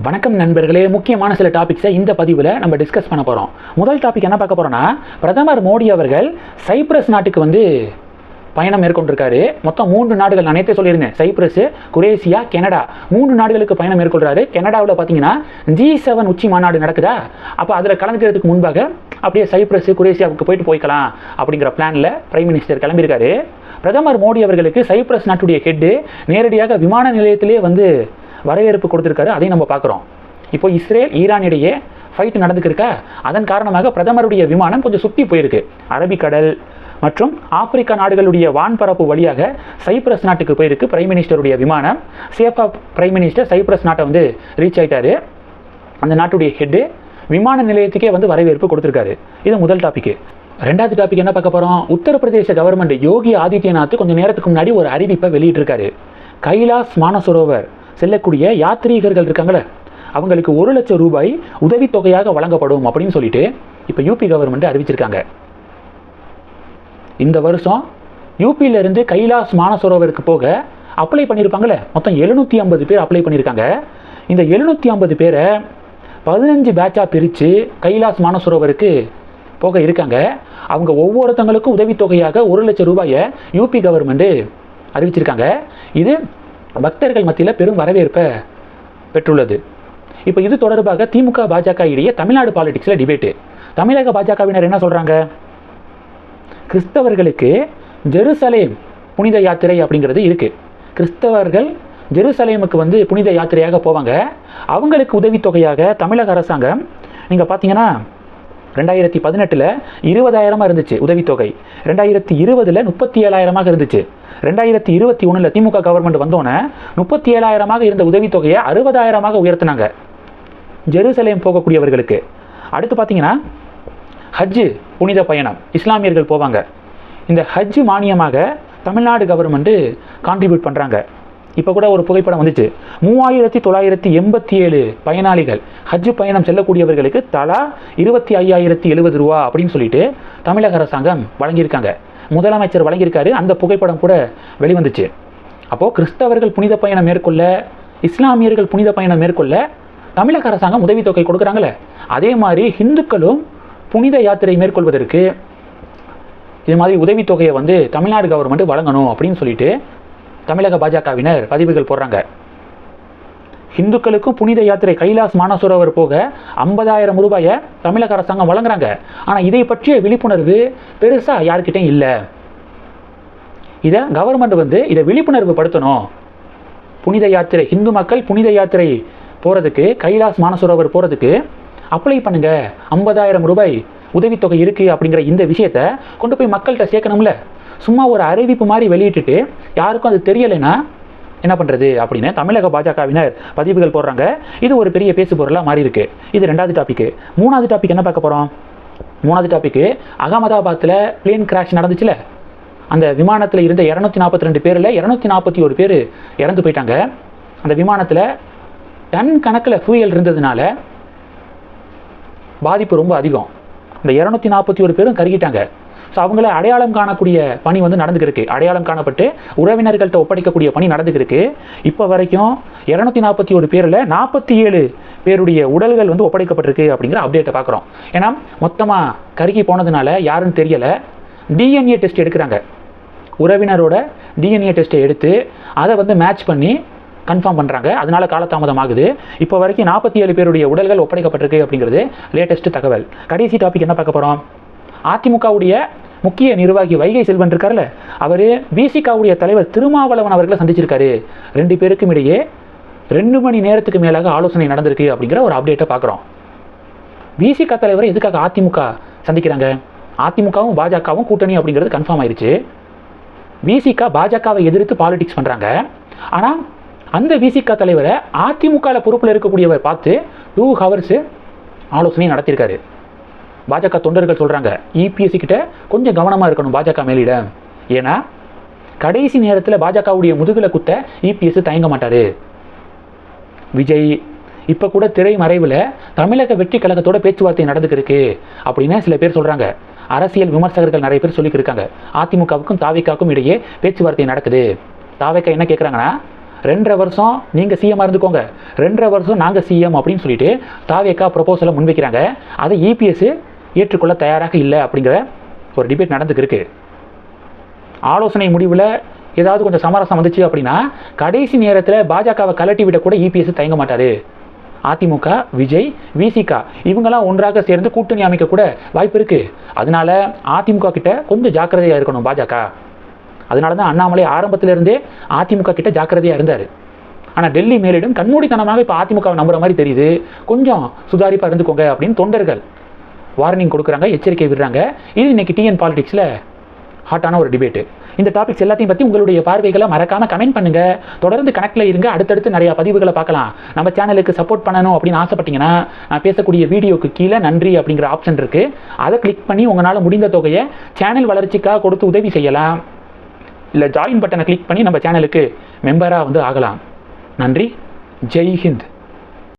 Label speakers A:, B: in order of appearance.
A: வணக்கம் நண்பர்களே முக்கியமான சில டாபிக்ஸை இந்த பதிவில் நம்ம டிஸ்கஸ் பண்ண போகிறோம் முதல் டாபிக் என்ன பார்க்க போகிறோம்னா பிரதமர் மோடி அவர்கள் சைப்ரஸ் நாட்டுக்கு வந்து பயணம் மேற்கொண்டிருக்காரு. மொத்தம் மூன்று நாடுகள் நான் நேற்றே சொல்லியிருந்தேன். Cyprus Croatia Canada. மூன்று நாடுகளுக்கு பயணம் மேற்கொள்கிறாரு கனடாவில் பார்த்தீங்கன்னா ஜி செவன் உச்சி மாநாடு நடக்குதா? அப்போ அதில் கலந்துக்கிறதுக்கு முன்பாக அப்படியே சைப்ரஸ் குரேசியாவுக்கு போயிட்டு போய்க்கலாம் அப்படிங்கிற பிளானில் பிரைம் மினிஸ்டர் கிளம்பியிருக்காரு. பிரதமர் மோடி அவர்களுக்கு சைப்ரஸ் நாட்டுடைய ஹெட்டு நேரடியாக விமான நிலையத்திலே வந்து வரவேற்பு கொடுத்துருக்காரு அதையும் நம்ம பார்க்குறோம். இப்போ இஸ்ரேல் ஈரான் இடையே ஃபைட் நடந்துக்கிருக்கா அதன் காரணமாக பிரதமருடைய விமானம் கொஞ்சம் சுற்றி போயிருக்கு. அரபிக்கடல் மற்றும் ஆப்பிரிக்கா நாடுகளுடைய வான்பரப்பு வழியாக சைப்ரஸ் நாட்டுக்கு போயிருக்கு பிரைம் மினிஸ்டருடைய விமானம். சேஃபாக பிரைம் மினிஸ்டர் சைப்ரஸ் நாட்டை வந்து ரீச் ஆகிட்டாரு அந்த நாட்டுடைய ஹெட்டு விமான நிலையத்துக்கே வந்து வரவேற்பு கொடுத்துருக்காரு. இது முதல் டாப்பிக்கு ரெண்டாவது டாபிக் என்ன பார்க்க போகிறோம் உத்தரப்பிரதேச கவர்மெண்ட் யோகி ஆதித்யநாத் கொஞ்சம் நேரத்துக்கு முன்னாடி ஒரு அறிவிப்பை வெளியிட்டிருக்காரு. கைலாஸ் மானசரோவர் செல்லக்கூடிய யாத்ரீகர்கள் இருக்காங்களே அவங்களுக்கு ஒரு லட்சம் ரூபாய் உதவித்தொகையாக வழங்கப்படும் அப்படின்னு சொல்லிட்டு இப்போ யூபி கவர்மெண்ட் அறிவிச்சிருக்காங்க. இந்த வருஷம் யூபியிலேருந்து கைலாஸ் மானசரோவருக்கு போக அப்ளை பண்ணியிருப்பாங்களே மொத்தம் எழுநூற்றி ஐம்பது பேர் அப்ளை பண்ணியிருக்காங்க இந்த எழுநூற்றி ஐம்பது பேரை பதினஞ்சு பேட்சாக பிரித்து கைலாஸ் மானசரோவருக்கு போக இருக்காங்க. அவங்க ஒவ்வொருத்தங்களுக்கும் உதவித்தொகையாக ஒரு லட்சம் ரூபாயை யூபி கவர்மெண்ட்டு அறிவிச்சிருக்காங்க. இது பக்தர்கள் மத்தியில் பெரும் வரவேற்பை பெற்றுள்ளது. இப்போ இது தொடர்பாக திமுக பாஜக இடையே தமிழ்நாடு பாலிடிக்ஸில் டிபேட்டு தமிழக பாஜகவினர் என்ன சொல்கிறாங்க கிறிஸ்தவர்களுக்கு ஜெருசலேம் புனித யாத்திரை அப்படிங்கிறது இருக்குது கிறிஸ்தவர்கள் ஜெருசலேமுக்கு வந்து புனித யாத்திரையாக போவாங்க. அவங்களுக்கு உதவித்தொகையாக தமிழக அரசாங்கம் நீங்கள் பார்த்தீங்கன்னா ரெண்டாயிரத்தி பதினெட்டில் இருபதாயிரமாக இருந்துச்சு உதவித்தொகை. ரெண்டாயிரத்தி இருபதில் முப்பத்தி ஏழாயிரமாக இருந்துச்சு. ரெண்டாயிரத்தி இருபத்தி ஒன்றில் திமுக கவர்மெண்ட் வந்தோன்னே முப்பத்தி ஏழாயிரமாக இருந்த உதவித்தொகையை அறுபதாயிரமாக உயர்த்தினாங்க. ஜெருசலேம் போகக்கூடியவர்களுக்கு. அடுத்து பார்த்தீங்கன்னா ஹஜ்ஜு புனித பயணம் இஸ்லாமியர்கள் போவாங்க. இந்த ஹஜ்ஜு மானியமாக தமிழ்நாடு கவர்மெண்ட்டு கான்ட்ரிபியூட் பண்ணுறாங்க இப்போ கூட ஒரு புகைப்படம் வந்துச்சு. மூவாயிரத்தி தொள்ளாயிரத்தி எண்பத்தி ஏழு பயனாளிகள் ஹஜ்ஜு பயணம் செல்லக்கூடியவர்களுக்கு தலா இருபத்தி ஐயாயிரத்தி எழுபது ரூபா அப்படின்னு சொல்லிட்டு தமிழக அரசாங்கம் வழங்கியிருக்காங்க. முதலமைச்சர் வழங்கியிருக்காரு. அந்த புகைப்படம் கூட வெளிவந்துச்சு. அப்போது கிறிஸ்தவர்கள் புனித பயணம் மேற்கொள்ள இஸ்லாமியர்கள் புனித பயணம் மேற்கொள்ள தமிழக அரசாங்கம் உதவித்தொகை கொடுக்குறாங்களே. அதே மாதிரி ஹிந்துக்களும் புனித யாத்திரை மேற்கொள்வதற்கு இது மாதிரி உதவித்தொகையை வந்து தமிழ்நாடு கவர்மெண்ட் வழங்கணும் அப்படின்னு சொல்லிட்டு தமிழக பாஜகவினர் பதிவுகள் போடுறாங்க. இந்துக்களுக்கும் புனித யாத்திரை கைலாஸ் மானசரோவர் போக ஐம்பதாயிரம் ரூபாயை தமிழக அரசாங்கம் வழங்குறாங்க. ஆனால் இதை பற்றிய விழிப்புணர்வு பெருசாக யாருக்கிட்டையும் இல்லை. இதை கவர்மெண்ட் வந்து இதை விழிப்புணர்வு படுத்தணும். புனித யாத்திரை இந்து மக்கள் புனித யாத்திரை போகிறதுக்கு கைலாஸ் மானசரோவர் போகிறதுக்கு அப்ளை பண்ணுங்க. ஐம்பதாயிரம் ரூபாய் உதவித்தொகை இருக்குது அப்படிங்கிற இந்த விஷயத்தை கொண்டு போய் மக்கள்கிட்ட சேர்க்கணும்ல. சும்மா ஒரு அறிவிப்பு மாதிரி வெளியிட்டுட்டு யாருக்கும் அது தெரியலைன்னா என்ன பண்ணுறது அப்படின்னு தமிழக பாஜகவினர் பதிவுகள் போடுறாங்க. இது ஒரு பெரிய பேசு பொருளாக மாறி இருக்கு. இது ரெண்டாவது டாபிக் மூணாவது டாபிக் என்ன பார்க்க போகிறோம் மூணாவது டாபிக் அகமதாபாத்தில் பிளேன் கிராஷ் நடந்துச்சுல? அந்த விமானத்தில் இருந்த இரநூத்தி நாற்பத்தி ரெண்டு பேரில் இரநூத்தி நாற்பத்தி ஒரு பேர் இறந்து போயிட்டாங்க. அந்த விமானத்தில் டன் கணக்கில் ஃபியூயல் இருந்ததுனால பாதிப்பு ரொம்ப அதிகம். இந்த இரநூத்தி நாற்பத்தி ஒரு பேரும் கருகிட்டாங்க. ஸோ அவங்கள அடையாளம் காணக்கூடிய பணி வந்து நடந்துக்கிருக்கு அடையாளம் காணப்பட்டு உறவினர்கள்ட்ட ஒப்படைக்கக்கூடிய பணி நடந்துக்கிருக்கு இப்போ வரைக்கும் இரநூத்தி நாற்பத்தி ஒரு பேரில் நாற்பத்தி ஏழு பேருடைய உடல்கள் வந்து ஒப்படைக்கப்பட்டிருக்கு அப்படிங்கிற அப்டேட்டை பார்க்குறோம் ஏன்னா மொத்தமாக கருகி போனதுனால யாருன்னு தெரியலை. டிஎன்ஏ டெஸ்ட் எடுக்கிறாங்க. உறவினரோட டிஎன்ஏ டெஸ்ட்டை எடுத்து அதை வந்து மேட்ச் பண்ணி கன்ஃபார்ம் பண்ணுறாங்க அதனால காலதாமதம் ஆகுது. இப்போ வரைக்கும் நாற்பத்தி ஏழு பேருடைய உடல்கள் ஒப்படைக்கப்பட்டிருக்கு அப்படிங்கிறது லேட்டஸ்ட் தகவல். கடைசி டாபிக் என்ன பார்க்க போகிறோம் அதிமுகவுடைய முக்கிய நிர்வாகி வைகை செல்வன் இருக்கார்ல அவர் விசிகாவுடைய தலைவர் திருமாவளவன் அவர்களை சந்திச்சிருக்காரு. ரெண்டு பேருக்கும் இடையே ரெண்டு மணி நேரத்துக்கு மேலாக ஆலோசனை நடந்திருக்கு அப்படிங்கிற ஒரு அப்டேட்டை பார்க்குறோம். விசிக தலைவரை எதுக்காக அதிமுக சந்திக்கிறாங்க? அதிமுகவும் பாஜகவும் கூட்டணி அப்படிங்கிறது கன்ஃபார்ம் ஆயிடுச்சு விசிக பாஜகவை எதிர்த்து பாலிடிக்ஸ் பண்ணுறாங்க ஆனால் அந்த விசிக தலைவரை அதிமுகவில் பொறுப்பில் இருக்கக்கூடியவர் பார்த்து டூ ஹவர்ஸு ஆலோசனை நடத்தியிருக்காரு பாஜக தொண்டர்கள் சொல்கிறாங்க இபிஎஸ்சி கிட்ட கொஞ்சம் கவனமாக இருக்கணும் பாஜக மேலிட. ஏன்னா கடைசி நேரத்தில் பாஜகவுடைய முதுகில் குத்த இபிஎஸ் தயங்க மாட்டார். விஜய் இப்போ கூட திரை மறைவில் தமிழக வெற்றி கழகத்தோட பேச்சுவார்த்தை நடந்துக்கிருக்கு அப்படின்னு சில பேர் சொல்கிறாங்க அரசியல் விமர்சகர்கள் நிறைய பேர் சொல்லிக்கிருக்காங்க. அதிமுகவுக்கும் தாவிக்காவுக்கும் இடையே பேச்சுவார்த்தை நடக்குது. தாவிக்கா என்ன கேட்குறாங்கன்னா ரெண்டரை வருஷம் நீங்கள் சிஎம்மாக இருந்துக்கோங்க. ரெண்டரை வருஷம் நாங்கள் சிஎம் அப்படின்னு சொல்லிட்டு தாவேக்கா ப்ரொபோசலை முன்வைக்கிறாங்க. அதை இபிஎஸ் ஏற்றுக்கொள்ள தயாராக இல்லை அப்படிங்கிற ஒரு டிபேட் நடந்துக்கு இருக்குது ஆலோசனை முடிவில் ஏதாவது கொஞ்சம் சமரசம் வந்துச்சு அப்படின்னா கடைசி நேரத்தில் பாஜகவை கலட்டி விட கூட இபிஎஸ் தயங்க மாட்டாரு. அதிமுக விஜய் விசிகா இவங்கெல்லாம் ஒன்றாக சேர்ந்து கூட்டணி அமைக்க கூட வாய்ப்பு இருக்குது அதனால அதிமுக கிட்ட கொஞ்சம் ஜாக்கிரதையாக இருக்கணும் பாஜக. அதனால தான் அண்ணாமலை ஆரம்பத்திலிருந்தே அதிமுக கிட்ட ஜாக்கிரதையாக இருந்தார். ஆனால் டெல்லி மேலிடம் கண்மூடித்தனமாக இப்போ அதிமுகவை நம்புற மாதிரி தெரியுது. கொஞ்சம் சுதாரிப்பாக இருந்துக்கோங்க அப்படின்னு தொண்டர்கள் வார்னிங் கொடுக்குறாங்க எச்சரிக்கை விடுறாங்க. இது இன்றைக்கி டிஎன் பாலிடிக்ஸில் ஹாட்டான ஒரு டிபேட்டு இந்த டாபிக்ஸ் எல்லாத்தையும் பற்றி உங்களுடைய பார்வைகளை மறக்காமல் கமெண்ட் பண்ணுங்கள் தொடர்ந்து கணக்கில் இருங்க. அடுத்தடுத்து நிறையா பதிவுகளை பார்க்கலாம். நம்ம சேனலுக்கு சப்போர்ட் பண்ணணும் அப்படின்னு ஆசைப்பட்டீங்கன்னா நான் பேசக்கூடிய வீடியோக்கு கீழே நன்றி அப்படிங்கிற ஆப்ஷன் இருக்குது அதை கிளிக் பண்ணி உங்களால் முடிந்த தொகையை சேனல் வளர்ச்சிக்காக கொடுத்து உதவி செய்யலாம். இல்லை ஜாயின் பட்டனை கிளிக் பண்ணி நம்ம சேனலுக்கு மெம்பராக வந்து ஆகலாம். நன்றி. ஜெய் ஹிந்த்.